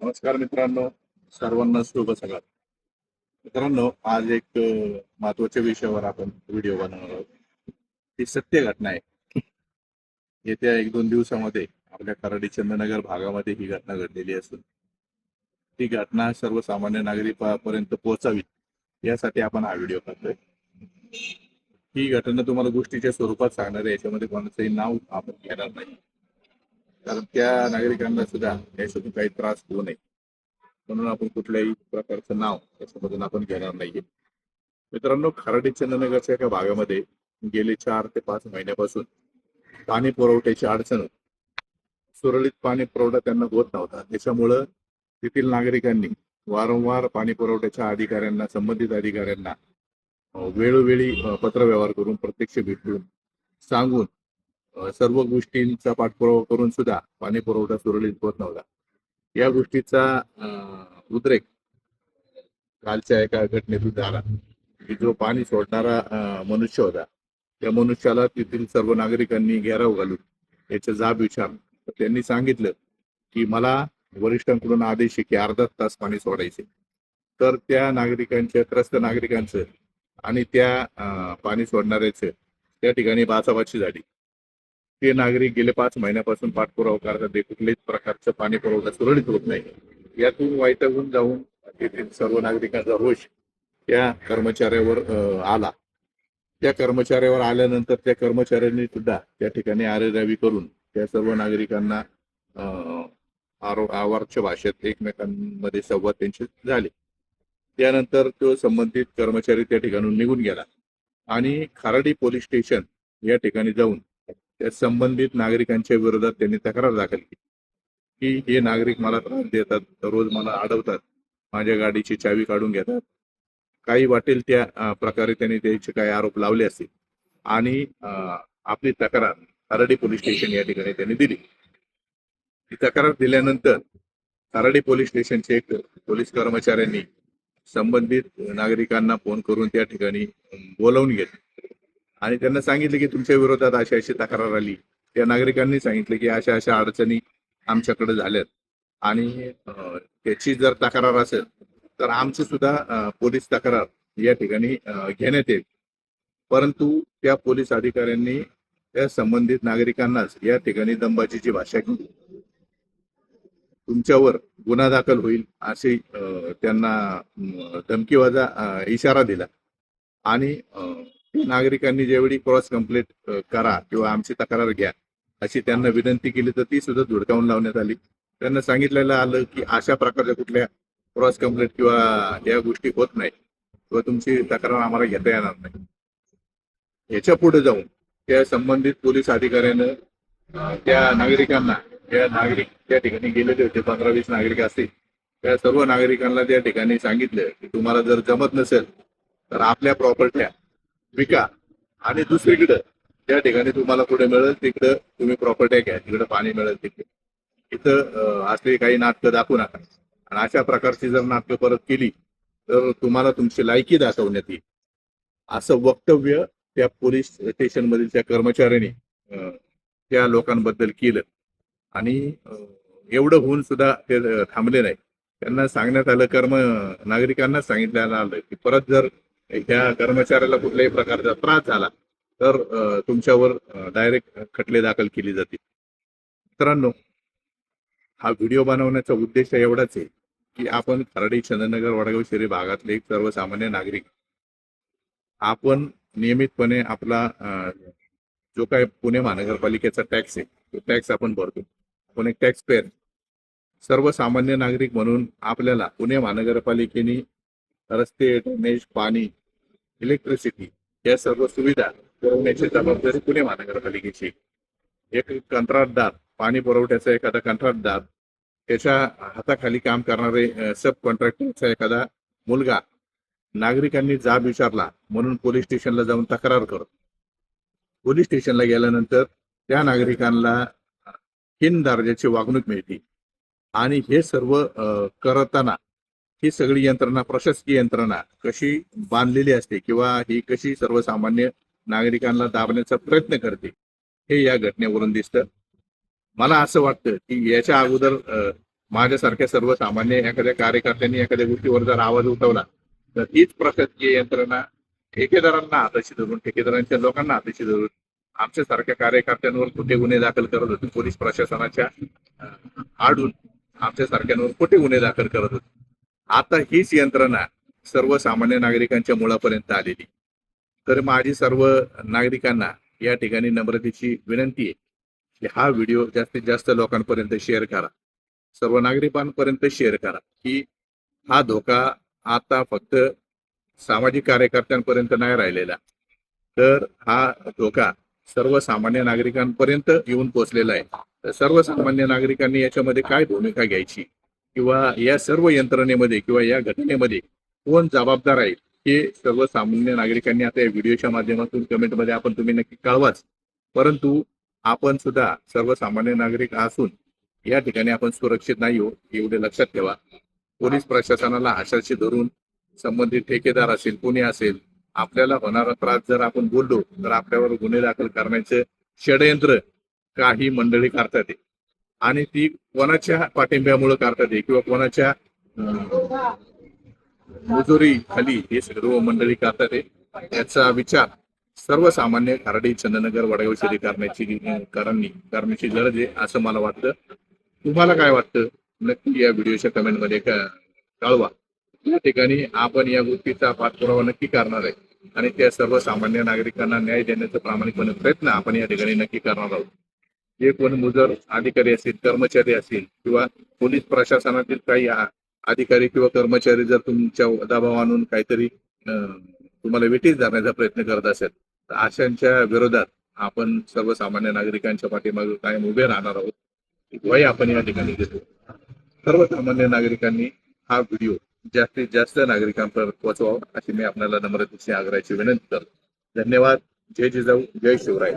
नमस्कार मित्रांनो सर्वांना शुभ सकाळ. मित्रांनो आज एक महत्त्वाच्या विषयावर आपण व्हिडिओ बनवणार आहोत. ही सत्य घटना आहे. येत्या एक दोन दिवसामध्ये आपल्या कराडी चंद्रनगर भागामध्ये ही घटना घडलेली असून ती घटना सर्वसामान्य नागरिकांपर्यंत पोहोचावी यासाठी आपण हा व्हिडिओ करतोय. ही घटना तुम्हाला गोष्टीच्या स्वरूपात सांगणार आहे याच्यामध्ये कोणाचंही नाव आपण घेणार नाही. कारण त्या नागरिकांना सुद्धा याच्यातून काही त्रास होऊ नये. म्हणून आपण कुठल्याही प्रकारचं नाव याच्यामधून आपण घेणार नाहीये. मित्रांनो खराडी चंद्रनगरच्या एका भागामध्ये गेले चार ते पाच महिन्यापासून पाणी पुरवठ्याची अडचण सुरळीत पाणी पुरवठा त्यांना होत नव्हता. त्याच्यामुळं तेथील नागरिकांनी वारंवार पाणी पुरवठ्याच्या अधिकाऱ्यांना संबंधित अधिकाऱ्यांना वेळोवेळी पत्रव्यवहार करून प्रत्यक्ष भेटून सांगून सर्व गोष्टींचा पाठपुरावा करून सुद्धा पाणी पुरवठा सुरळीत होत नव्हता. या गोष्टीचा उद्रेक कालच्या एका घटनेतून झाला. की जो पाणी सोडणारा मनुष्य होता त्या मनुष्याला तेथील सर्व नागरिकांनी घेराव घालून याचा जाब विचारला त्यांनी सांगितलं की मला वरिष्ठांकडून आदेश आहे की अर्धा तास पाणी सोडायचे. तर त्या नागरिकांच्या त्रस्त नागरिकांचं आणि त्या पाणी सोडणाऱ्याचं त्या ठिकाणी बाचाबाची झाली. ते नागरिक गेले पाच महिन्यापासून पाठपुरावा करतात. ते कुठल्याच प्रकारचं पाणी पुरवठा सुरळीत होत नाही. यातून वाईटहून जाऊन तेथील सर्व नागरिकांचा रोष त्या कर्मचाऱ्यावर आला. त्या कर्मचाऱ्यावर आल्यानंतर त्या कर्मचाऱ्यांनी सुद्धा त्या ठिकाणी आरेरावी करून त्या सर्व नागरिकांना अ, आवारच्या भाषेत एकमेकांमध्ये संवाद त्यांचे झाले. त्यानंतर तो संबंधित कर्मचारी त्या ठिकाणून निघून गेला. आणि खाराडी पोलीस स्टेशन या ठिकाणी जाऊन त्या संबंधित नागरिकांच्या विरोधात त्यांनी तक्रार दाखल केली. की हे नागरिक मला त्रास देतात रोज मला अडवतात माझ्या गाडीची चावी काढून घेतात. काही वाटेल त्या प्रकारे त्यांनी त्याचे काही आरोप लावले असतील आणि आपली तक्रार खाराडी पोलीस स्टेशन या ठिकाणी त्यांनी दिली. ती तक्रार दिल्यानंतर खाराडी पोलीस स्टेशनचे एक पोलीस कर्मचाऱ्यांनी संबंधित नागरिकांना फोन करून त्या ठिकाणी बोलावून घेतले. आणि त्यांना सांगितले की तुमच्या विरोधात अशी अशी तक्रार आली. त्या नागरिकांनी सांगितले की अशा अशा अडचणी आमच्याकडे झाल्यात. आणि त्याची जर तक्रार असेल तर आमची सुद्धा पोलीस तक्रार या ठिकाणी घेण्यात येईल. परंतु त्या पोलीस अधिकाऱ्यांनी त्या संबंधित नागरिकांनाच या ठिकाणी दंबाजीची भाषा केली तुमच्यावर गुन्हा दाखल होईल अशी त्यांना धमकीवाजा इशारा दिला. आणि नागरिकांनी ज्यावेळी क्रॉस कंप्लेंट करा किंवा आमची तक्रार घ्या अशी त्यांना विनंती केली तर ती सुद्धा धुडकावून लावण्यात आली. त्यांना सांगितलेलं आलं की अशा प्रकारच्या कुठल्या क्रॉस कंप्लेंट किंवा या गोष्टी होत नाही किंवा तुमची तक्रार आम्हाला घेता येणार नाही. याच्यापुढे जाऊन त्या संबंधित पोलीस अधिकाऱ्यानं त्या नागरिकांना त्या नागरिक त्या ठिकाणी गेलेले होते पंधरा वीस नागरिक असतील त्या सर्व नागरिकांना त्या ठिकाणी सांगितलं की तुम्हाला जर जमत नसेल तर आपल्या प्रॉपर्ट्या विका. आणि दुसरीकडं ज्या ठिकाणी तुम्हाला कुठे मिळेल तिकडं तुम्ही प्रॉपर्टी घ्या तिकडं पाणी मिळेल तिकडे. इथं असले काही नाटकं दाखवू नका. आणि अशा प्रकारची जर नाटकं परत केली तर तुम्हाला तुमची लायकी दाखवण्यात येईल. असं वक्तव्य त्या पोलीस स्टेशन मधील त्या कर्मचाऱ्यांनी त्या लोकांबद्दल केलं. आणि एवढं होऊन सुद्धा ते थांबले नाही. त्यांना सांगण्यात आलं कर्म नागरिकांना सांगितलं आलं की परत जर त्या कर्मचाऱ्याला कुठल्याही प्रकारचा त्रास झाला तर तुमच्यावर डायरेक्ट खटले दाखल केली जातील. मित्रांनो हा व्हिडिओ बनवण्याचा उद्देश एवढाच आहे की आपण खराडी चंद्रनगर वडगाव शहरी भागातले एक सर्वसामान्य नागरिक. आपण नियमितपणे आपला जो काय पुणे महानगरपालिकेचा टॅक्स आहे तो टॅक्स आपण भरतो. आपण एक टॅक्स पेअर सर्वसामान्य नागरिक म्हणून आपल्याला पुणे महानगरपालिकेने रस्ते ड्रेनेज पाणी इलेक्ट्रिसिटी या सर्व सुविधा पुरवण्याची जबाबदारी पुणे महानगरपालिकेची एक कंत्राटदार पाणी पुरवठ्याचा एखादा कंत्राटदार त्याच्या हाताखाली काम करणारे सब कॉन्ट्रॅक्टरचा एखादा मुलगा नागरिकांनी जाब विचारला म्हणून पोलीस स्टेशनला जाऊन तक्रार करतो. पोलीस स्टेशनला गेल्यानंतर त्या नागरिकांना हिन दर्जाची वागणूक मिळते. आणि हे सर्व करताना ही सगळी यंत्रणा प्रशासकीय यंत्रणा कशी बांधलेली असते किंवा ही कशी सर्वसामान्य नागरिकांना दाबण्याचा प्रयत्न करते हे या घटनेवरून दिसतं. मला असं वाटतं की याच्या अगोदर माझ्यासारख्या सर्वसामान्य एखाद्या कार्यकर्त्यांनी एखाद्या गोष्टीवर जर आवाज उठवला तर हीच प्रशासकीय यंत्रणा ठेकेदारांना हाताशी धरून ठेकेदारांच्या लोकांना हाताशी धरून आमच्या सारख्या कार्यकर्त्यांवर कुठे गुन्हे दाखल करत होते पोलीस प्रशासनाच्या आडून आमच्या सारख्यांवर कुठे गुन्हे दाखल करत होते. आता हीच यंत्रणा सर्वसामान्य नागरिकांच्या मुळापर्यंत आलेली. तर माझी सर्व नागरिकांना या ठिकाणी नम्रतेची विनंती आहे की हा व्हिडिओ जास्तीत जास्त लोकांपर्यंत शेअर करा. सर्व नागरिकांपर्यंत शेअर करा की हा धोका आता फक्त सामाजिक कार्यकर्त्यांपर्यंत नाही राहिलेला. तर हा धोका सर्वसामान्य नागरिकांपर्यंत येऊन पोहोचलेला आहे. तर सर्वसामान्य नागरिकांनी याच्यामध्ये काय भूमिका घ्यायची? किंवा या सर्व यंत्रणेमध्ये किंवा या घटनेमध्ये कोण जबाबदार आहे हे सर्वसामान्य नागरिकांनी आता या व्हिडिओच्या माध्यमातून कमेंटमध्ये आपण तुम्ही नक्की कळवाच. परंतु आपण सुद्धा सर्वसामान्य नागरिक असून या ठिकाणी आपण सुरक्षित नाही हो एवढे लक्षात ठेवा. पोलीस प्रशासनाला आशाशी धरून संबंधित ठेकेदार असेल कोणी असेल आपल्याला होणारा त्रास जर आपण बोललो तर आपल्यावर गुन्हे दाखल करण्याचे षडयंत्र काही मंडळी करतात. आणि ती कोणाच्या पाठिंब्यामुळे करतात आहे किंवा कोणाच्या अं, खाली हे सर्व मंडळी करतात आहे. याचा विचार सर्वसामान्य खारडी चंदनगर वडगाव शेती करण्याची करणी करण्याची गरज आहे असं मला वाटतं. तुम्हाला काय वाटतं? नक्की या व्हिडिओच्या कमेंटमध्ये कळवा. या ठिकाणी आपण या गोष्टीचा पाठपुरावा नक्की करणार आहे. आणि त्या सर्वसामान्य नागरिकांना न्याय देण्याचा प्रामाणिकपणे प्रयत्न आपण या ठिकाणी नक्की करणार आहोत. जे कोणी मुजर अधिकारी असतील कर्मचारी असतील किंवा पोलीस प्रशासनातील काही अधिकारी किंवा कर्मचारी जर तुमच्या दबाव आणून काहीतरी तुम्हाला वेटीस धरण्याचा प्रयत्न करत असेल तर अशांच्या विरोधात आपण सर्वसामान्य नागरिकांच्या पाठीमागे कायम उभे राहणार आहोत. वय आपण या ठिकाणी घेतो सर्वसामान्य नागरिकांनी हा व्हिडिओ जास्तीत जास्त नागरिकांपर्यंत पोहोचवावा अशी मी आपल्याला नम्रतेची आग्रहाची विनंती करतो. धन्यवाद. जय जिजाऊ. जय शिवराय.